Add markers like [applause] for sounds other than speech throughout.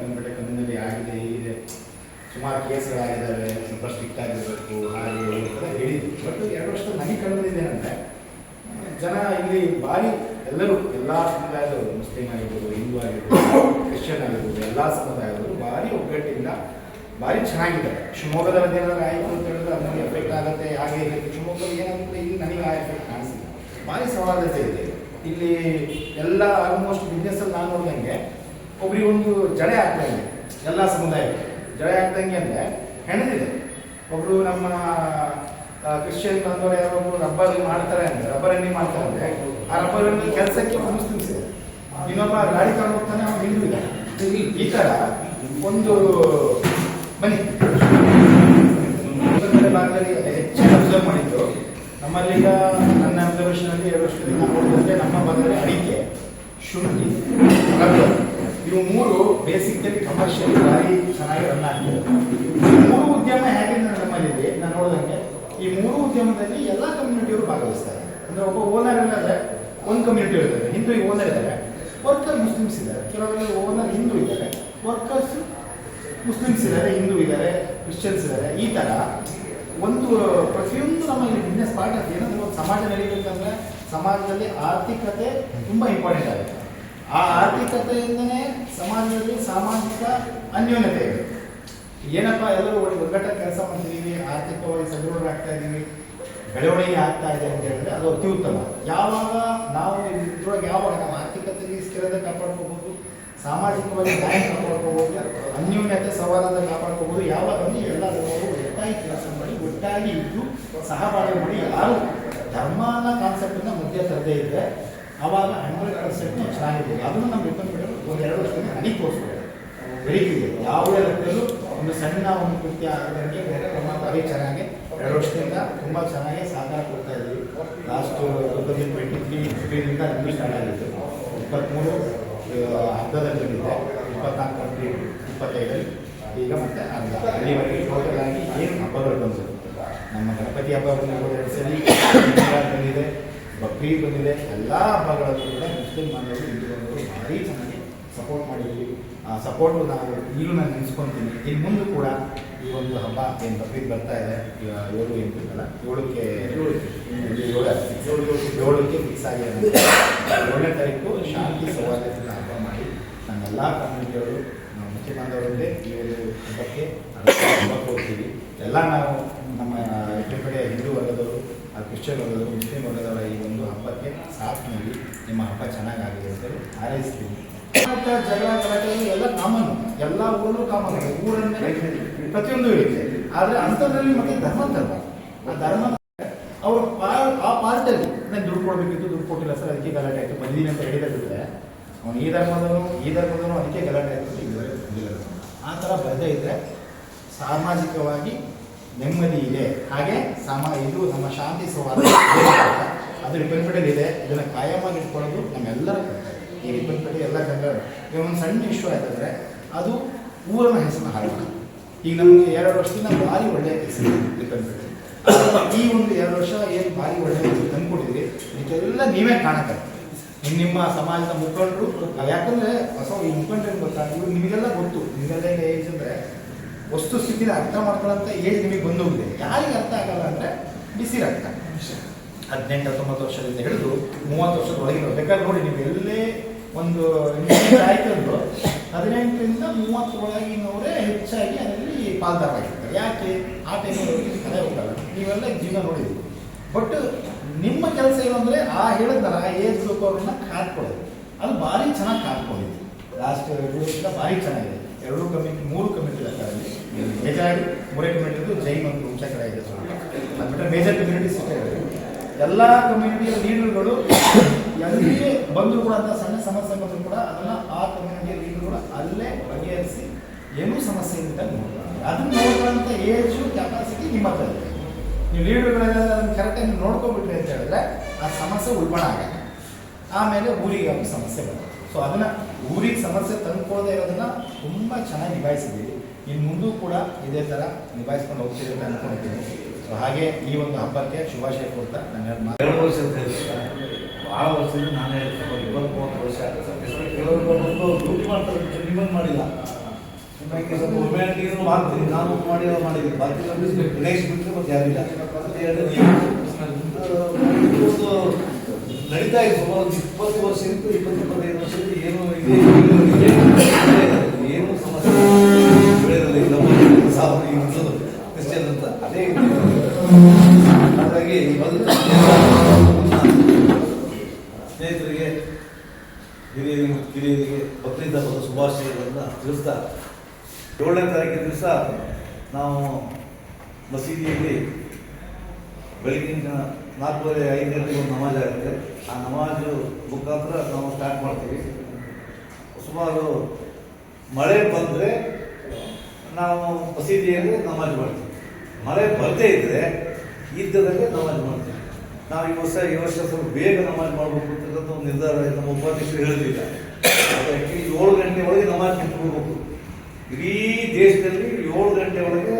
Kannada community ಆಗಿದೆ, ಹೀಗಿದೆ. ಸುಮಾರು ಕೇಸ್ಗಳಾಗಿದ್ದಾವೆ ಸ್ವಲ್ಪ ಸ್ಟ್ರಿಕ್ಟ್ ಆಗಿರಬೇಕು, ಹಾಗೆ ಹೇಳಿದ್ರು. ಬಟ್ ಎರಡು ವರ್ಷ ನನಗೆ ಕಳೆದಿದೆ ಅಂದರೆ, ಜನ ಇಲ್ಲಿ ಭಾರಿ ಎಲ್ಲರೂ, ಎಲ್ಲ ಸಮುದಾಯದವರು, ಮುಸ್ಲಿಂ ಆಗಿರ್ಬೋದು, ಹಿಂದೂ ಆಗಿರ್ಬೋದು, ಕ್ರಿಶ್ಚಿಯನ್ ಆಗಿರ್ಬೋದು, ಎಲ್ಲ ಸಮುದಾಯದವರು ಭಾರಿ ಒಗ್ಗಟ್ಟಿಂದ ಭಾರಿ ಚೆನ್ನಾಗಿದ್ದಾರೆ. ಶಿವಮೊಗ್ಗದಲ್ಲಿ ಏನಾದ್ರು ಆಯಿತು ಅಂತ ಹೇಳಿದ್ರೆ ನನಗೆ ಎಫೆಕ್ಟ್ ಆಗುತ್ತೆ, ಹಾಗೆ ಇಲ್ಲ ಶಿವಮೊಗ್ಗದಲ್ಲಿ ಏನಾಗುತ್ತೆ, ಇಲ್ಲಿ ನನಗೆ ಆ ಎಫೆಕ್ಟ್ ಕಾಣಿಸಿದೆ ಭಾರಿ ಸವಾಲತೆ ಇದೆ. ಇಲ್ಲಿ ಎಲ್ಲ ಆಲ್ಮೋಸ್ಟ್ ಬಿಸ್ನೆಸ್ಸಲ್ಲಿ ನಾನು ನೋಡ್ದಂಗೆ ಒಬ್ರಿಗೆ ಒಂದು ಜಡೆ ಆಗ್ತಾ ಇದೆ, ಎಲ್ಲ ಸಮುದಾಯಕ್ಕೆ. ಜಡೆ ಆಗ್ತಂಗೆ ಅಂದರೆ ಹೆಣದಿದೆ. ಒಬ್ರು ನಮ್ಮ ಕ್ರಿಶ್ಚಿಯನ್ ಬಂದವರು ಯಾರೋ ಒಬ್ರು ರಬ್ಬರ್ ಮಾಡ್ತಾರೆ ಅಂದ್ರೆ, ರಬ್ಬರ್ ಎಣ್ಣೆ ಮಾಡ್ತಾರೆ ಅಂದ್ರೆ, ಆ ರಬ್ಬರ್ ಎಣ್ಣೆ ಕೆಲಸಕ್ಕೆ ಮುಸ್ಲಿಮ್ಸ್ ಇದೆ ಇನ್ನೊಬ್ಬ ಗಾಡಿ ತಗೊಂಡು ಹೋಗ್ತಾನೆ, ಅವ್ನು ಹಿಂದೂ ಈ ಥರ ಒಂದು ಬನ್ನಿ ಭಾಗದಲ್ಲಿ ಹೆಚ್ಚಿನ ಅಬ್ಸರ್ವ್ ಮಾಡಿದ್ದು, ನಮ್ಮಲ್ಲಿ ನನ್ನ ಅಬ್ಸರ್ವೇಷನ್ ಅಲ್ಲಿ ಎರಡು ನೋಡಿದ್ರೆ ನಮ್ಮ ಭಾಗದಲ್ಲಿ ಅಡಿಕೆ, ಶುಂಠಿ ರಬ್ಬರ್ ಇವು ಮೂರು ಬೇಸಿಕಲಿ ಕಮರ್ಷಿಯಲ್ ಭಾರಿ ಚೆನ್ನಾಗಿ ರನ್ ಆಗ್ತದೆ. ಈ ಮೂರು ಉದ್ಯಮ ಹೇಗೆ ನಮ್ಮಲ್ಲಿದೆ ನಾನು ನೋಡಿದಂಗೆ. ಈ ಮೂರು ಉದ್ಯಮದಲ್ಲಿ ಎಲ್ಲ ಕಮ್ಯುನಿಟಿಯವರು ಭಾಗವಹಿಸ್ತಾರೆ. ಅಂದ್ರೆ ಒಬ್ಬ ಓನರ್ ಅಂದ್ರೆ ಒಂದು ಕಮ್ಯುನಿಟಿ ಇರ್ತದೆ ಹಿಂದೂ ಓನರ್ ಇದ್ದಾರೆ. ವರ್ಕರ್ ಮುಸ್ಲಿಮ್ಸ್ ಇದ್ದಾರೆ. ಕೆಲವರಲ್ಲಿ ಓನರ್ ಹಿಂದೂ ಇದ್ದಾರೆ. ವರ್ಕರ್ಸ್ ಮುಸ್ಲಿಮ್ಸ್ ಇದ್ದಾರೆ, ಹಿಂದೂ ಇದ್ದಾರೆ ಕ್ರಿಶ್ಚಿಯನ್ಸ್ ಇದ್ದಾರೆ. ಈ ಥರ ಒಂದು ಪ್ರತಿಯೊಂದು ನಮ್ಮಲ್ಲಿ ಬಿಸ್ನೆಸ್ ಪಾರ್ಟ್ ಅಂತ ಏನಂದ್ರೆ ಒಂದು ಸಮಾಜ ನಡೀಬೇಕಂದ್ರೆ ಸಮಾಜದಲ್ಲಿ ಆರ್ಥಿಕತೆ ತುಂಬ ಇಂಪಾರ್ಟೆಂಟ್ ಆಗುತ್ತೆ. ಆ ಆರ್ಥಿಕತೆಯಿಂದನೇ ಸಮಾಜದಲ್ಲಿ ಸಾಮಾಜಿಕ ಅನ್ಯೋನ್ಯತೆ ಇದೆ. ಏನಪ್ಪ ಎಲ್ಲರೂ ಒಗ್ಗಟ್ಟ ಕೆಲಸ ಮಾಡ್ತಿದ್ದೀವಿ ಆರ್ಥಿಕವಾಗಿ ಸದೃಢರಾಗ್ತಾ ಇದ್ದೀವಿ ಬೆಳವಣಿಗೆ ಆಗ್ತಾ ಇದೆ ಅಂತ ಹೇಳಿದ್ರೆ ಅದು ಅತ್ಯುತ್ತಮ ಯಾವಾಗ ನಾವು ಇದ್ರೊಳಗೆ ಯಾವಾಗ ನಮ್ಮ ಆರ್ಥಿಕತೆಗೆ ಸ್ಥಿರತೆ ಕಾಪಾಡ್ಕೋಬಹುದು, ಸಾಮಾಜಿಕವಾಗಿ ನ್ಯಾಯ ಕಾಪಾಡ್ಕೋಬಹುದು, ಅನ್ಯೋನ್ಯತೆ ಸವಾಲನ್ನು ಕಾಪಾಡ್ಕೋಬಹುದು, ಯಾವಾಗ ಎಲ್ಲ ಜನರು ಒಟ್ಟಾಗಿ ಕೆಲಸ ಮಾಡಿ, ಒಟ್ಟಾಗಿ ಇದ್ದು ಸಹಬಾಳ್ವೆ ಮಾಡಿ ಯಾರು ಧರ್ಮ ಅನ್ನೋ ಮುಖ್ಯ ಮಧ್ಯ ತರದೇ ಇದ್ರೆ ಅವಾಗ ಹಂಡ್ರೆಡ್ ಪರ್ಸೆಂಟ್ ಚೆನ್ನಾಗಿದೆ ಅದನ್ನು ನಮ್ಮ ರಿಪನ್ ಒಂದು ಎರಡು ವರ್ಷದಿಂದ ತೋರಿಸ್ಬೇಕು ಬೆಳೀತಿದೆ ಯಾವುದೇ ರಕ್ತದಲ್ಲೂ ಒಂದು ಸಣ್ಣ ಒಂದು ಕೃತ್ಯ ಆಗದಂಗೆ ಕ್ರಮ ಭಾರಿ ಚೆನ್ನಾಗಿ ಎರಡು ವರ್ಷದಿಂದ ತುಂಬ ಚೆನ್ನಾಗಿ ಸಾಧನೆ ಕೊಡ್ತಾ ಇದ್ದೀವಿ. ಲಾಸ್ಟ್ ಟ್ವೆಂಟಿ ತ್ರೀ ಫಿಫ್ಟೀನಿಂದ ಇನ್ನೂ ಸ್ಟಾರ್ಟ್ ಆಗಿತ್ತು. ಇಪ್ಪತ್ತ್ಮೂರು ಅರ್ಧದಲ್ಲಿ ಬಂದಿದೆ. ಇಪ್ಪತ್ನಾಲ್ಕು ಕಂಪ್ಲೀಟ್ ಇಪ್ಪತ್ತೈದರಲ್ಲಿ. ಈಗ ಮತ್ತೆ ಅಲ್ಲಿವರೆಗೆ ಟೋಟಲ್ ಆಗಿ ಏನು ಹಬ್ಬಗಳು ಬಂತು ನಮ್ಮ ಗಣಪತಿ ಹಬ್ಬ ಬಂದಿರ್ಬೋದು ಎರಡು ಸರಿ [coughs] ಬಂದಿದೆ ಬಕ್ರೀದ್ ಬಂದಿದೆ. ಎಲ್ಲ ಹಬ್ಬಗಳಲ್ಲೂ ಕೂಡ ಮುಸ್ಲಿಂ ಬಾಂಧವರು ಹಿಂದೂ ಬಾಂಧವರು ಭಾರಿ ಚೆನ್ನಾಗಿ ಸಪೋರ್ಟ್ ಮಾಡಿದ್ರಿ ಆ ಸಪೋರ್ಟು ನಾನು ಈಗಲೂ ನಾನು ನೆನೆಸ್ಕೊತೀನಿ. ಇನ್ನು ಮುಂದೆ ಕೂಡ ಈ ಒಂದು ಹಬ್ಬ ಏನು ಬಕ್ರೀದ್ ಬರ್ತಾ ಇದೆ. ಏಳು ಎಂಟು ಅಲ್ಲ ಏಳಕ್ಕೆ ಏಳು ಏಳಕ್ಕೆ ಫಿಕ್ಸ್ ಆಗಿದೆ. ಏಳನೇ ತಾರೀಕು ಶಾಂತಿ ಸೌಹಾರ್ದದಿಂದ ಹಬ್ಬ ಮಾಡಿ ನಮ್ಮೆಲ್ಲ ಕಮ್ಯುನಿಟಿಯವರು ನಾವು ಮುಖ್ಯ ಬಾಂಧವರಲ್ಲೇ ಈ ಒಂದು ಹಬ್ಬಕ್ಕೆ ಹಬ್ಬ ಕೊಡ್ತೀವಿ ಎಲ್ಲ ನಾವು ನಮ್ಮ ಹೆಚ್ಚಿನ ಕಡೆ ಹಿಂದೂ ವರ್ಗದವರು ಆ ಕ್ರಿಶ್ಚಿಯನ್ ವರ್ಗದವರು ಮುಸ್ಲಿಂ ವರ್ಗದವರ ಈ ಒಂದು ಹಬ್ಬಕ್ಕೆ ಸಾಥ್ ನೀಡಿ ನಿಮ್ಮ ಹಬ್ಬ ಚೆನ್ನಾಗಾಗಿದೆ ಅಂತೇಳಿ ಹಾರೈಸ್ತೀವಿ. ಊಟ, ಜಗಳ ಗಲಾಟೆ ಎಲ್ಲ ಕಾಮನ್ ಎಲ್ಲ ಊರಲ್ಲೂ ಕಾಮನ್ ಊರನ್ನೇ ಪ್ರತಿಯೊಂದು ಇರುತ್ತೆ. ಆದ್ರೆ ಅಂಥದ್ರಲ್ಲಿ ಮತ್ತೆ ಧರ್ಮ ಧರ್ಮ ಆ ಧರ್ಮ ಅವರು ಆ ಪಾರ್ಟಲ್ಲಿ ನಾನು ದುಡ್ಡು ಕೊಡಬೇಕಿತ್ತು, ದುಡ್ಡು ಕೊಟ್ಟಿಲ್ಲ ಸರ್, ಅದಕ್ಕೆ ಗಲಾಟೆ ಆಯ್ತು. ಬಂದಿದ್ದೀನಿ ಅಂತ ಹೇಳಿದ ಅವನು ಈ ಧರ್ಮದವನು ಈ ಧರ್ಮದವನು, ಅದಕ್ಕೆ ಗಲಾಟೆ ಆಯ್ತು ಆ ಥರ ಬರದೇ ಇದ್ರೆ ಸಾಮಾಜಿಕವಾಗಿ ನೆಮ್ಮದಿ ಇದೆ. ಹಾಗೆ ಸಮ, ಇದು ನಮ್ಮ ಶಾಂತಿ ಸೌಹಾರ್ದ ಅದು ಡಿಪೆಂಡ್ ಇದೆ ಇದನ್ನು ಕಾಯಮಾಗಿ ಇಟ್ಕೊಳ್ಳೋದು ನಮ್ಮೆಲ್ಲರ ಕರ್ತವ್ಯ. ಈ ರಿಪನ್ಪೇಟೆ ಎಲ್ಲ ಕಂಡು ಈಗ ಒಂದು ಸಣ್ಣ ಇಶ್ಯೂ ಆಯ್ತಂದ್ರೆ ಅದು ಊರನ್ನ ಹೆಸರು ಹಾಳು ಈಗ ನಮಗೆ ಎರಡು ವರ್ಷದಿಂದ ಭಾರಿ ಒಳ್ಳೆಯ ಕೆಲಸ ಈ ಒಂದು ಎರಡು ವರ್ಷ ಏನು ಭಾರಿ ಒಳ್ಳೆಯ ತಂದ್ಕೊಟ್ಟಿದ್ರಿ ಇದೆಲ್ಲ ನೀವೇ ಕಾಣಕ್ಕೆ ನಿಮ್ಮ ಸಮಾಜದ ಮುಖಂಡರು ಯಾಕಂದ್ರೆ ಹೊಸ ಈ ಮುಖಂಡರು ಗೊತ್ತಾ? ಇವ್ರು ನಿಮಗೆಲ್ಲ ಗೊತ್ತು. ನಿಮಗೆಲ್ಲ ಏಜ್ ಅಂದ್ರೆ ವಸ್ತು ಸ್ಥಿತಿನ ಅರ್ಥ ಮಾಡ್ಕೊಳ್ಳೋಂಥ ಏಜ್ ನಿಮಗೆ ಬಂದೋಗಿದೆ ಯಾರಿಗೆ ಅರ್ಥ ಆಗಲ್ಲ ಅಂದ್ರೆ ಬಿಸಿ ರಕ್ತ. ಹದಿನೆಂಟು ಹತ್ತೊಂಬತ್ತು ವರ್ಷದಿಂದ ಹಿಡಿದು ಮೂವತ್ತು ವರ್ಷದ ಒಳಗಿರೋ ಬೇಕಾದ್ರೆ ನೋಡಿ ನೀವು ಎಲ್ಲೇ ಒಂದು ಆಯ್ತು ಹದಿನೆಂಟರಿಂದ ಮೂವತ್ತು ಒಳಗಿನವರೇ ಹೆಚ್ಚಾಗಿ ಅದರಲ್ಲಿ ಪಾಲ್ದಾರಾಗಿರ್ತಾರೆ ಯಾಕೆ? ಆ ಟೈಮಲ್ಲಿ ಕಲೆ ಹೋಗಲ್ಲ. ನೀವೆಲ್ಲ ಜೀವನ ನೋಡಿದ್ವಿ ಬಟ್ ನಿಮ್ಮ ಕೆಲಸ ಏನು ಅಂದರೆ ಆ ಹೇಳಿದ್ನಲ್ಲ ಆ ಏಜ್ ಗ್ರೂಪ್ ಅವ್ರನ್ನ ಕಾದ್ಕೊಳ್ಳೋದು ಅದು ಭಾರಿ ಚೆನ್ನಾಗಿ ಕಾದ್ಕೊಂಡಿದೆ ಲಾಸ್ಟ್ ಎರಡು ಭಾರಿ ಚೆನ್ನಾಗಿದೆ. ಎರಡು ಕಮಿಟಿ, ಮೂರು ಕಮಿಟಿ ಲೆಕ್ಕದಲ್ಲಿ ಮೇಜರ್ ಮೂರೇ ಕಮಿಟಿದು ಜೈನ್ ಒಂದು ಮುಂಚೆ ಕಡೆ ಇದೆ. ಅದು ಬಿಟ್ಟರೆ ಮೇಜರ್ ಕಮ್ಯುನಿಟೀಸ್ ಇದೆ ಎಲ್ಲ ಕಮ್ಯುನಿಟಿಯ ಲೀಡರ್ಗಳು ಎಲ್ಲಿಗೆ ಬಂದರೂ ಕೂಡ ಅಂತ ಸಣ್ಣ ಸಮಸ್ಯೆ ಬಂದರೂ ಕೂಡ ಅದನ್ನ ಆ ಕಮ್ಯುನಿಟಿಯ ಲೀಡರ್ಗಳು ಅಲ್ಲೇ ಬಗೆಹರಿಸಿ ಏನೂ ಸಮಸ್ಯೆ ಅಂತ ನೋಡ್ತಾರೆ. ಅದನ್ನ ನೋಡುವಂಥ ಏಜು ಕೆಪಾಸಿಟಿ ನಿಮ್ಮ ಹತ್ರ ನೀವು ಲೀಡರ್ಗಳೆಲ್ಲ ಅದನ್ನು ಕರೆಕ್ಟಾಗಿ ನೋಡ್ಕೊಬಿಟ್ರಿ ಅಂತ ಹೇಳಿದ್ರೆ ಆ ಸಮಸ್ಯೆ ಉಲ್ಬಣ ಆಗಲ್ಲ ಆಮೇಲೆ ಊರಿಗೆ ಒಂದು ಸಮಸ್ಯೆ ಬರುತ್ತೆ ಸೊ ಅದನ್ನ ಊರಿಗೆ ಸಮಸ್ಯೆ ತಂದ್ಕೊಳ್ಳದೆ ಇರೋದನ್ನ ತುಂಬ ಚೆನ್ನಾಗಿ ನಿಭಾಯಿಸಿದ್ದೀವಿ ಇನ್ನು ಮುಂದೂ ಕೂಡ ಇದೇ ಥರ ನಿಭಾಯಿಸ್ಕೊಂಡು ಹೋಗ್ತೀವಿ ಅಂತ ಅನ್ಕೊಂಡಿದ್ದೀನಿ. ಸೊ ಹಾಗೆ ಈ ಒಂದು ಹಬ್ಬಕ್ಕೆ ಶುಭಾಶಯ ಕೊಡ್ತಾ ನಾನು ಎರಡು ವರ್ಷದ ಭಾಳ ವರ್ಷದಿಂದ ನಾನು ಹೇಳ್ತೀನಿ ಇಪ್ಪತ್ತು ಮೂವತ್ತು ವರ್ಷ ಕೆಲವರು ಡ್ಯೂಟಿ ಮಾಡ್ತಾರೆ ನಿಮ್ಮನ್ನು ಮಾಡಿಲ್ಲ. ನಿಮಗೆ ಸ್ವಲ್ಪ ಹುಮ್ಯಾನಿಟಿಗೂ ಮಾಡ್ತೀನಿ. ನಾನು ಮಾಡಿರೋ ಮಾಡಿದ್ದೀನಿ. ಬಾಕಿ ಗಣೇಶ್ ಬಿಟ್ಟರೆ ಮತ್ತೆ ಯಾರಿಲ್ಲ ನಡೀತಾ ಇದೆ ಸುಮಾರು ಇಪ್ಪತ್ತು ವರ್ಷದಿಂದ ಇಪ್ಪತ್ತು ಇಪ್ಪತ್ತೈದು ವರ್ಷ ಏನು ಹಾಗಾಗಿ ಸ್ನೇಹಿತರಿಗೆ, ಹಿರಿಯರಿಗೆ, ಕಿರಿಯರಿಗೆ, ಭಕ್ತಿಯಿಂದ ಬಂದ ಶುಭಾಶಯಗಳನ್ನು ತಿಳಿಸ್ತಾ ಏಳನೇ ತಾರೀಕಿನ ದಿವಸ ನಾವು ಮಸೀದಿಯಲ್ಲಿ ಬೆಳಗಿನ ನಾಲ್ಕೂವರೆ ಐದು ಗಂಟೆಗೆ ಒಂದು ನಮಾಜ್ ಆಗುತ್ತೆ. ಆ ನಮಾಜು ಮುಖಾಂತರ ನಾವು ಸ್ಟಾರ್ಟ್ ಮಾಡ್ತೀವಿ. ಸುಮಾರು ಮಳೆ ಬಂದರೆ ನಾವು ಮಸೀದಿಯಲ್ಲಿ ನಮಾಜ್ ಮಾಡ್ತೀವಿ. ಮಳೆ ಬರದೇ ಇದ್ದರೆ ಈದ್ದದಲ್ಲಿ ನಮಾಜ್ ಮಾಡ್ತೀವಿ ನಾವು ಈ ವರ್ಷ ಈ ವರ್ಷ ಸ್ವಲ್ಪ ಬೇಗ ನಮಾಜ್ ಮಾಡಬೇಕು ಅಂತಕ್ಕಂಥ ಒಂದು ನಿರ್ಧಾರ ನಮ್ಮ ಉಪಾಧ್ಯಕ್ಷರು ಹೇಳಿದ್ದಿಲ್ಲ ಯಾಕೆ ಏಳು ಗಂಟೆ ಒಳಗೆ ನಮಾಜ್ ಮುಗಿಸ್ಕೊಳ್ಬೇಕು ಇಡೀ ದೇಶದಲ್ಲಿ ಏಳು ಗಂಟೆ ಒಳಗೆ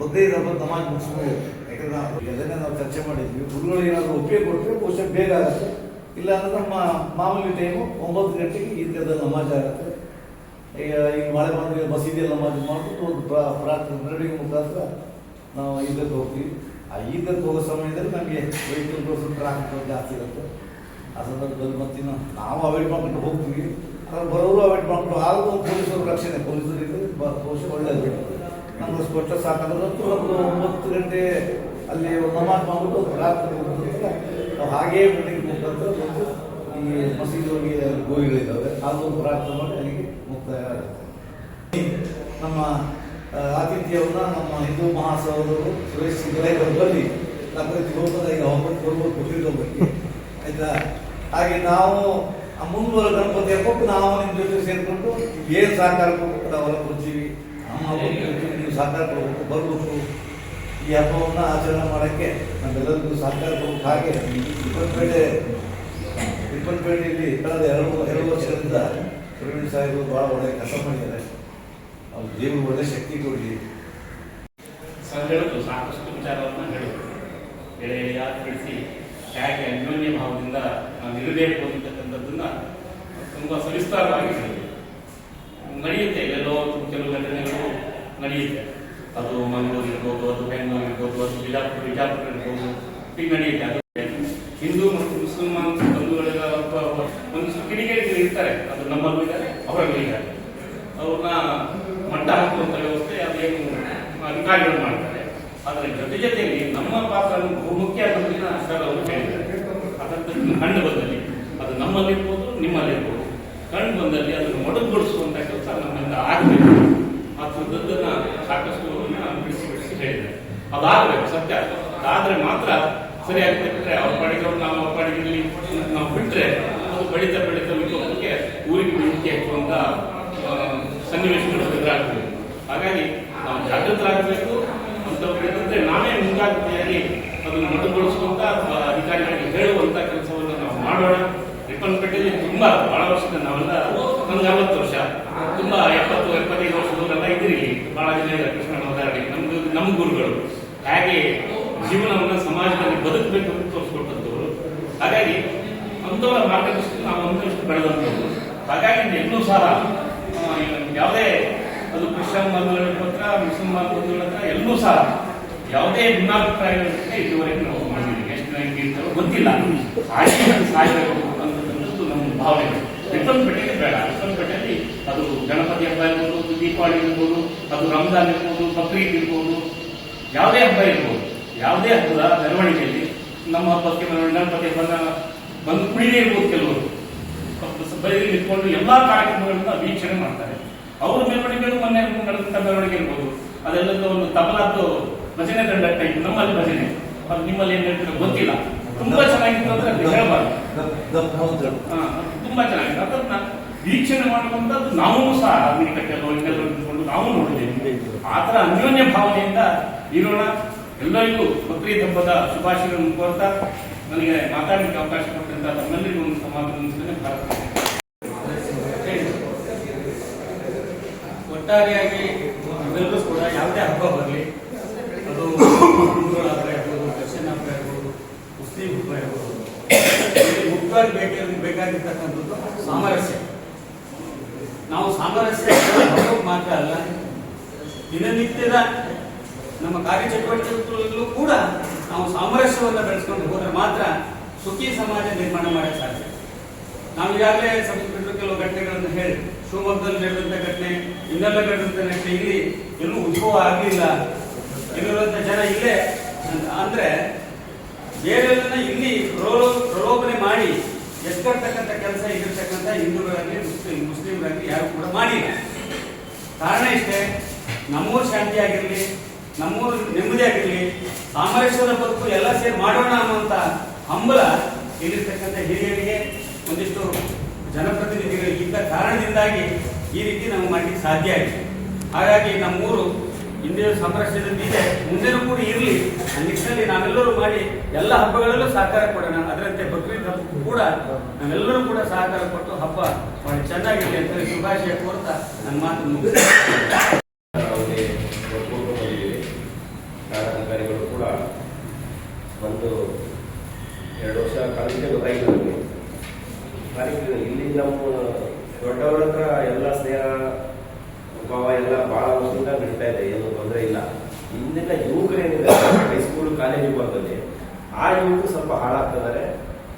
ಹದಿನೈದು ಹಬ್ಬದ ನಮಾಜ್ ಮುಗಿಸ್ಕೊಳ್ಬೇಕು ಯಾಕಂದ್ರೆ ನಾವು ಅದನ್ನೇ ನಾವು ಚರ್ಚೆ ಮಾಡಿದ್ವಿ. ಗುರುಗಳು ಏನಾದರೂ ಒಪ್ಪಿಗೆ ಕೊಟ್ಟರೆ ಬಹುಶಃ ಬೇಗ ಆಗುತ್ತೆ. ಇಲ್ಲ ಅಂದ್ರೆ ನಮ್ಮ ಮಾಮೂಲಿ ಟೈಮು ಒಂಬತ್ತು ಗಂಟೆಗೆ ಈದ್ಗದಲ್ಲಿ ನಮಾಜ್ ಆಗುತ್ತೆ. ಈಗ ಮಳೆ ಬಂದ ಮಸೀದಿಯಲ್ಲಿ ನಮಾಜ್ ಮಾಡ್ಬಿಟ್ಟು ಒಂದು ಪ್ರಾ- ಪ್ರಾರ್ಥನೆ, ಮೆರವಣಿಗೆ ಮುಖಾಂತರ ನಾವು ಐದಕ್ಕೆ ಹೋಗ್ತೀವಿ. ಆ ಐದಕ್ಕೆ ಹೋಗೋ ಸಮಯದಲ್ಲಿ ನಮಗೆ ವೆಹಿಕಲ್ ಸ್ವಲ್ಪ ಟ್ರಾಫಿಕ್ ಜಾಸ್ತಿ ಇರುತ್ತೆ. ಆ ಸಂದರ್ಭದಲ್ಲಿ ಮತ್ತಿನ್ನು ನಾವು ಅವಾಯ್ಡ್ ಮಾಡ್ಕೊಂಡು ಹೋಗ್ತೀವಿ. ಅದ್ರ ಬರೋರು ಅವಾಯ್ಡ್ ಮಾಡ್ಕೊಂಡು ಆದರೂ ಪೊಲೀಸರು ರಕ್ಷಣೆ. ಪೊಲೀಸರು ಇದ್ರೆ ಬಹುಶಃ ಒಳ್ಳೆಯದು ನಮ್ಗೆ ಸ್ಪಷ್ಟ ಸಾಕಾದ್ರಂತೂ ಒಂದು ಒಂಬತ್ತು ಗಂಟೆ ಅಲ್ಲಿ ಒಂದು ನಮಾಜ್ ಮಾಡ್ಬಿಟ್ಟು ರಾತ್ರಿ ನಾವು ಹಾಗೇ ಮನೆಗೆ ಮುಖಾಂತರ ಈ ಮಸೀದಿ ಹೋಗಿ ಅಲ್ಲಿ ಗೋವಿಗಳಿದ್ದಾವೆ ಅದೊಂದು ಪ್ರಾರ್ಥನೆ ಮಾಡಿ ಅಲ್ಲಿಗೆ ಮುಕ್ತಾಯ ಆಗುತ್ತೆ. ನಮ್ಮ ಆತಿಥ್ಯವನ್ನ ನಮ್ಮ ಹಿಂದೂ ಮಹಾಸಭಾದರು ಸುರೇಶ್ ಸಿಂಗಲೈ ಬಲ್ಲಿ ನಮ್ಮ ಹೋಗೋದ ಈಗ ಹೋಗ್ಬಿಟ್ಟು ಬರ್ಬೋದು ಗೊತ್ತಿರೋ ಬಗ್ಗೆ ಆಯ್ತಾ? ಹಾಗೆ ನಾವು ಮುಂದುವರ ಗಣಪತಿ ಹಬ್ಬಕ್ಕೆ ನಾವು ನಿಮ್ಮ ಜೊತೆ ಸೇರಿಕೊಂಡು ಏನು ಸಹಕಾರ ಕೊಡಬೇಕು? ನಾವೆಲ್ಲ ಕೊಡ್ತೀವಿ ನಮ್ಮ ಹಬ್ಬಕ್ಕೆ ನೀವು ಸಹಕಾರ ಕೊಡಬೇಕು. ಬರಬೇಕು. ಈ ಹಬ್ಬವನ್ನು ಆಚರಣೆ ಮಾಡೋಕ್ಕೆ ನಮ್ಮೆಲ್ಲರಿಗೂ ಸಹಕಾರ ಕೊಡಬೇಕು. ಹಾಗೆ ಇಪ್ಪತ್ತೇಳೆ ರಿಪ್ಪನ್ಪೇಟೆಯಲ್ಲಿ ಕಳೆದ ಎರಡು ಎರಡು ವರ್ಷದಿಂದ ಪ್ರವೀಣ್ ಸಾಹೇಬರು ಭಾಳ ಒಳ್ಳೆಯ ಕೆಲಸ ಮಾಡಿದ್ದಾರೆ. ದೇವರು ಒಳ್ಳೆ ಶಕ್ತಿ ಕೊಡಲಿ? ಸರ್ ಸಾಕಷ್ಟು ವಿಚಾರವನ್ನು ಹೇಳಿದ್ರು ಎಳೆ ಬಿಡಿಸಿ ಹೇಗೆ ಅನ್ಯೋನ್ಯ ಭಾವದಿಂದ ನಾವು ಇರಬೇಕು ಅಂತಕ್ಕಂಥದ್ದನ್ನ ತುಂಬ ಸವಿಸ್ತಾರವಾಗಿ ಹೇಳಿದ್ರು ನಡೆಯುತ್ತೆ, ಎಲ್ಲೋ ಕೆಲವು ಘಟನೆಗಳು ನಡೆಯುತ್ತೆ. ಅದು ಮಂಗಳೂರು ಇರ್ಬೋದು, ಅದು ಬೆಂಗಳೂರು ಇರ್ಬೋದು, ಅದು ಬಿಜಾಪುರ ಬಿಜಾಪುರ ಇರ್ಬೋದು, ಹೀಗೆ ನಡೆಯುತ್ತೆ. ಅದು ಹಿಂದೂ ಮತ್ತು ಮುಸಲ್ಮಾನ್ ಬಂಧುಗಳ ಒಬ್ಬ- ಒಬ್ಬ ಒಂದು ಕಿಡಿಗೇಡಿಗಳು ಇರ್ತಾರೆ. ಅದು ನಮ್ಮಲ್ಲೂ ಇದ್ದಾರೆ ಅಧಿಕಾರಿಗಳು ಮಾಡ್ತಾರೆ. ಅದರ ಜೊತೆ ಜೊತೆಯಲ್ಲಿ ನಮ್ಮ ಪಾತ್ರ ಬಹುಮುಖ್ಯ ಅನ್ನೋದನ್ನ ಸರ್ ಅವರು ಹೇಳಿದ್ದಾರೆ. ಅದನ್ನು ಕಂಡು ಬಂದಲ್ಲಿ. ಅದು ನಮ್ಮಲ್ಲಿರ್ಬೋದು ನಿಮ್ಮಲ್ಲಿರ್ಬೋದು ಕಂಡು ಬಂದಲ್ಲಿ ಅದನ್ನು ಮೊಡಗುಗೊಳಿಸುವಂತ ಕೆಲಸ ನಮ್ಮಿಂದ ಆಗಬೇಕು. ಅದನ್ನ ಸಾಕಷ್ಟು ಬಿಡಿಸಿ ಬಿಡಿಸಿ ಹೇಳಿದ್ದಾರೆ. ಅದಾಗಬೇಕು ಸತ್ಯ. ಅದಾದ್ರೆ ಮಾತ್ರ ಸರಿ ಬಿಟ್ಟರೆ ಅವ್ರ ಪಾಡಿಗೆ ನಾವು ಅವ್ರ ಪಾಡಿಗೆ ನಾವು ಬಿಟ್ರೆ ಅದು ಬೆಳೀತಾ ಬೆಳೀತಾ ವಿಕೋಪಕ್ಕೆ ಊರಿಗೆ ಬೆಂಕಿ ಹಾಕುವಂತ ಆ, ಸನ್ನಿವೇಶಗಳು ಎದುರಾಗ್ತದೆ ಹಾಗಾಗಿ ನಾವು ಜಾಗೃತರಾಗಬೇಕು ಅಂತಂದ್ರೆ ನಾವೇ ಮುಂಜಾಗ್ರತೆಯಾಗಿ ಅದನ್ನು ಮೊದಲುಗೊಳಿಸುವಂತ ಅಥವಾ ಅಧಿಕಾರಿಗಳಿಗೆ ಹೇಳುವಂತ ಕೆಲಸವನ್ನು ನಾವು ಮಾಡೋಣ. ರಿಪ್ಪನ್ಪೇಟೆಯಲ್ಲಿ ತುಂಬಾ, ಬಹಳ ವರ್ಷದ ನಾವೆಲ್ಲ, ನಮ್ಗೆ ಅರವತ್ತು ವರ್ಷ, ತುಂಬಾ ಎಪ್ಪತ್ತು, ಎಪ್ಪತ್ತೈದು ವರ್ಷದವರೆಲ್ಲ ಇದ್ರಿ ಬಹಳ ಜನ ಕೃಷ್ಣ ಉದಾಹರಣೆ ನಮ್ದು ನಮ್ಮ ಗುರುಗಳು. ಹಾಗೆ ಜೀವನವನ್ನು ಸಮಾಜದಲ್ಲಿ ಬದುಕಬೇಕು ಅಂತ ತೋರಿಸ್ಕೊಟ್ಟಂತವರು ಹಾಗಾಗಿ ಅಂಥವರ ಮಾರ್ಗದರ್ಶನ ನಾವು ಒಂದಷ್ಟು ಬೆಳೆದಂಥವ್ರು. ಹಾಗಾಗಿ ಎಲ್ಲೂ ಸಹ ಯಾವುದೇ ಅದು ಕ್ರಿಶ್ಚಿಯನ್ ಬಂಧುಗಳ ಹತ್ರ ಮುಸಲ್ಮಾನ್ ಬಂಧುಗಳ ಹತ್ರ ಎಲ್ಲೂ ಸಹ ಯಾವುದೇ ಭಿನ್ನಾಭಿಪ್ರಾಯಗಳಿಗೆ ಇದುವರೆಗೆ ನಾವು ಮಾಡಿದ್ದೀವಿ ಎಷ್ಟು ನನಗೆ ಇರ್ತಾರೋ ಗೊತ್ತಿಲ್ಲ. ಹಾಗೆ ಸಾಯಬೇಕು ನಮ್ಮ ಭಾವನೆ. ರಿಪ್ಪನ್ಪೇಟೆಗೆ ಬೇಡ. ರಿಪ್ಪನ್ಪೇಟೆಯಲ್ಲಿ ಅದು ಗಣಪತಿ ಹಬ್ಬ ಇರ್ಬೋದು, ದೀಪಾವಳಿ ಇರ್ಬೋದು, ಅದು ರಂಜಾನ್ ಇರ್ಬೋದು, ಬಕ್ರೀದ್ ಇರ್ಬೋದು. ಯಾವುದೇ ಹಬ್ಬ ಇರ್ಬೋದು. ಯಾವುದೇ ಹಬ್ಬದ ಮೆರವಣಿಗೆಯಲ್ಲಿ ನಮ್ಮ ಹಬ್ಬಕ್ಕೆ ಗಣಪತಿ ಹಬ್ಬನ ಬಂದು ಕುಡಿದೇ ಇರ್ಬೋದು ಕೆಲವರು. ಬರೀ ನಿಂತ್ಕೊಂಡು ಎಲ್ಲಾ ಕಾರ್ಯಕ್ರಮಗಳನ್ನ ವೀಕ್ಷಣೆ ಮಾಡ್ತಾರೆ. ಅವ್ರ ಮೆರವಣಿಗೆಗಳು ಮೊನ್ನೆ ನಡೆದಂತ ಮೆರವಣಿಗೆ ಇರ್ಬೋದು. ಅದೆಲ್ಲದ ಒಂದು ತಬಲಾದ್ದು ಭಜನೆ ತಂಡ ಟೈಪ್ ನಮ್ಮಲ್ಲಿ ಭಜನೆ. ಅದು ನಿಮ್ಮಲ್ಲಿ ಏನ್ ಹೇಳ್ತೀರೋ? ಗೊತ್ತಿಲ್ಲ. ತುಂಬಾ ಚೆನ್ನಾಗಿತ್ತು ಅಂದ್ರೆ ಅದು ಹೇಳ್ಬಾರ್ದು. ತುಂಬಾ ಚೆನ್ನಾಗಿತ್ತು. ಅದನ್ನ ವೀಕ್ಷಣೆ ಮಾಡುವಂತದ್ದು ನಾವು ಸಹ ಇನ್ನೆಲ್ಲೋ ನಿಂತ್ಕೊಂಡು ನಾವು ನೋಡಿದ್ದೇವೆ. ಆ ಥರ ಅನ್ಯೋನ್ಯ ಭಾವನೆಯಿಂದ ಇರೋಣ. ಎಲ್ಲರಿಗೂ ಬಕ್ರೀದ್ ಹಬ್ಬದ ಶುಭಾಶಯಗಳನ್ನು ಕೋರ್ತಾ ನನಗೆ ಮಾತಾಡಲಿಕ್ಕೆ ಅವಕಾಶ ಕೊಟ್ಟಂತ ತಮ್ಮೆಲ್ಲರಿಗೂ ಒಂದು ಸಮಾಧಾನ ಭಾರತ ಒಟ್ಟಾರೆಯಾಗಿ ಇವೆಲ್ಲರೂ ಕೂಡ ಯಾವುದೇ ಹಬ್ಬ ಬರಲಿ, ಅದು ಹಿಂದೂಗಳ ಇರ್ಬೋದು ಕ್ರಿಶ್ಚಿಯನ್ ಹಬ್ಬ ಇರ್ಬೋದು ಮುಸ್ಲಿಂ ಹಬ್ಬ ಇರ್ಬೋದು ಮುಕ್ತವಾಗಿ ಭೇಟಿ ಬೇಕಾಗಿರ್ತಕ್ಕಂಥದ್ದು ಸಾಮರಸ್ಯ. ನಾವು ಸಾಮರಸ್ಯ ಮಾತ್ರ ಅಲ್ಲ, ದಿನನಿತ್ಯದ ನಮ್ಮ ಕಾರ್ಯಚಟುವಟಿಕೆಗಳಲ್ಲೂ ಕೂಡ ನಾವು ಸಾಮರಸ್ಯವನ್ನು ಬೆಳೆಸ್ಕೊಂಡು ಹೋದ್ರೆ ಮಾತ್ರ ಸುಖಿ ಸಮಾಜ ನಿರ್ಮಾಣ ಮಾಡಕ್ಕೆ ಸಾಧ್ಯ. ನಾವು ಈಗಾಗಲೇ ಸಂಸ್ಕೃತ ಕೆಲವು ಘಟನೆಗಳನ್ನು ಹೇಳಿ ಶಿವಮೊಗ್ಗದಲ್ಲಿ ನಡೆದಂತ ಘಟನೆ ಇನ್ನೆಲ್ಲ ನಡೆದಂತ ಘಟನೆ, ಇಲ್ಲಿ ಎಲ್ಲೂ ಉದ್ಭವ ಆಗಲಿಲ್ಲ. ಇಲ್ಲಿರುವಂತ ಜನ ಇಲ್ಲೇ. ಅಂದ್ರೆ ಬೇರೆಲ್ಲ ಇಲ್ಲಿ ಪ್ರಲೋ- ಪ್ರಲೋಭನೆ ಮಾಡಿ ಎಸ್ಕೊಳ್ತಕ್ಕಂಥ ಕೆಲಸ ಇಲ್ಲಿರ್ತಕ್ಕಂಥ ಹಿಂದೂಗಳಲ್ಲಿ ಮುಸ್ಲಿಂ ಮುಸ್ಲಿಮರಲ್ಲಿ ಯಾರು ಕೂಡ ಮಾಡಿಲ್ಲ. ಕಾರಣ ಇಷ್ಟೇ, ನಮ್ಮೂರು ಶಾಂತಿ ಆಗಿರಲಿ, ನಮ್ಮೂರು ನೆಮ್ಮದಿ ಆಗಿರಲಿ ಸಾಮರಸ್ಯದ ಬದುಕು ಎಲ್ಲ ಸೇರಿ ಮಾಡೋಣ ಅನ್ನುವಂಥ ಹಂಬಲ ಇಲ್ಲಿರ್ತಕ್ಕಂಥ ಹಿರಿಯರಿಗೆ ಒಂದಿಷ್ಟು ಜನಪ್ರತಿನಿಧಿಗಳಿಗೆ ಇದ್ದ ಕಾರಣದಿಂದಾಗಿ ಈ ರೀತಿ ನಮ್ಗೆ ಮಾಡಲಿಕ್ಕೆ ಸಾಧ್ಯ ಆಯಿತು ಹಾಗಾಗಿ ನಮ್ಮೂರು ಹಿಂದೆ ಸಾಮರಸ್ಯದಲ್ಲಿ ಇದೆ ಮುಂದೆನೂ ಕೂಡ ಇರಲಿ. ಆ ನಿಟ್ಟಿನಲ್ಲಿ ನಾವೆಲ್ಲರೂ ಮಾಡಿ ಎಲ್ಲ ಹಬ್ಬಗಳಲ್ಲೂ ಸಹಕಾರ ಕೊಡೋಣ. ಅದರಂತೆ ಬಕ್ರೀದ್ ಹಬ್ಬಕ್ಕೂ ಕೂಡ ನಾವೆಲ್ಲರೂ ಕೂಡ ಸಹಕಾರ ಕೊಟ್ಟು ಹಬ್ಬ ಬಹಳ ಚೆನ್ನಾಗಿರಲಿ ಅಂತ ಶುಭಾಶಯ ಕೋರ್ತಾ ನನ್ನ ಮಾತು ಮುಗಿಸ್ತೇನೆ. ಕೂಡ ಒಂದು ಎರಡು ವರ್ಷ ಕಳೆದ ಗೊತ್ತಾಗಿಲ್ಲ ಇಲ್ಲಿ ನಮ್ಮ ದೊಡ್ಡವರ ಹತ್ರ ಎಲ್ಲ ಸ್ನೇಹ, ಭಾವ ಎಲ್ಲ ಭಾಳ ವರ್ಷದಿಂದ ನಡೀತಾ ಇದೆ, ಏನು ತೊಂದರೆ ಇಲ್ಲ. ಇಂದಿನ ಯುವಕರೇನಿದೆ ಹೈಸ್ಕೂಲ್ ಕಾಲೇಜಿಗೆ ಬರ್ತದೆ ಆ ಯುವಕರು ಸ್ವಲ್ಪ ಹಾಳಾಗ್ತಿದ್ದಾರೆ.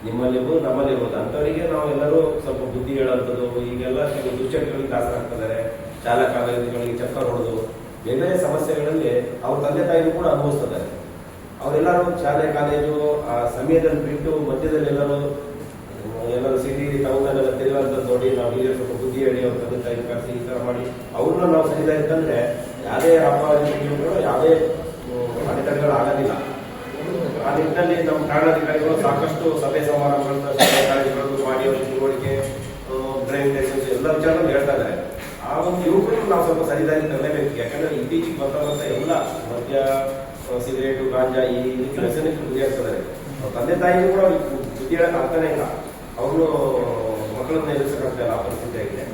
ನಿಮ್ಮಲ್ಲಿರ್ಬೋದು, ನಮ್ಮಲ್ಲಿರ್ಬೋದು, ಅಂಥವರಿಗೆ ನಾವು ಎಲ್ಲರೂ ಸ್ವಲ್ಪ ಬುದ್ಧಿ ಹೇಳೋಂಥದ್ದು, ಈಗೆಲ್ಲ ಕೆಲವು ದುಶ್ಚಟಗಳಿಗೆ ದಾಸರಾಗ್ತಿದ್ದಾರೆ ಶಾಲಾ ಕಾಲೇಜುಗಳಿಗೆ ಚಕ್ಕರ್ ಹೊಡೆದು, ಬೇರೆ ಸಮಸ್ಯೆಗಳಲ್ಲಿ ಅವ್ರ ತಂದೆ ತಾಯಿನೂ ಕೂಡ ಅನುಭವಿಸ್ತಿದ್ದಾರೆ. ಅವರೆಲ್ಲರೂ ಶಾಲೆ, ಕಾಲೇಜು, ಆ ಸಮಯದಲ್ಲಿ ಬಿಟ್ಟು ಮಧ್ಯದಲ್ಲಿ ಎಲ್ಲರೂ ನೋಡಿ ನಾವು ಈಗ ಸ್ವಲ್ಪ ಬುದ್ಧಿ ಹೇಳಿ ಅವ್ರ ತಂದೆ ತಾಯಿ ಕರೆಸಿ ಈ ಥರ ಮಾಡಿ, ಅವ್ರನ್ನ ನಾವು ಸರಿದಾ ಇತ್ತಂದ್ರೆ ಯಾವುದೇ ಹಬ್ಬ ಯಾವುದೇ ಅಡೆತಡೆಗಳು ಆಗೋದಿಲ್ಲ. ಆ ನಿಟ್ಟಿನಲ್ಲಿ ನಮ್ಮ ಠಾಣಾಧಿಕಾರಿಗಳು ಸಾಕಷ್ಟು ಸಭೆ ಸಮಾರಂಭಗಳನ್ನ ಕಾರ್ಯಗಳನ್ನು ಮಾಡಿ ಅವ್ರ ತಿಳುವಳಿಕೆ ಡ್ರೈವಿಂಗ್ ಲೈಸೆನ್ಸ್ ಎಲ್ಲ ವಿಚಾರಗಳನ್ನು ಹೇಳ್ತಾ ಇದ್ದಾರೆ. ಆ ಒಂದು ಯುವಕರು ನಾವು ಸ್ವಲ್ಪ ಸರಿದಾರಿ ತರಲೇಬೇಕು. ಯಾಕಂದ್ರೆ ಇತ್ತೀಚೆಗೆ ಬರ್ತಾರಂತ ಎಲ್ಲ ಮದ್ಯ ಸಿಗರೇಟು, ಗಾಂಜಾ ಈ ರೀತಿ ವ್ಯಸನಕ್ಕೆ ಅವ್ರ ತಂದೆ ತಾಯಿಗೂ ಕೂಡ ಬುದ್ಧಿ ಹೇಳಕ್ ಆಗ್ತಾನೆ ಇಲ್ಲ. ಅವರು ಮಕ್ಕಳನ್ನ ಎದುರಿಸಕ್ಕಾಗ್ತಾ ಇಲ್ಲ ಆ ಪರಿಸ್ಥಿತಿ ಆಗಿದೆ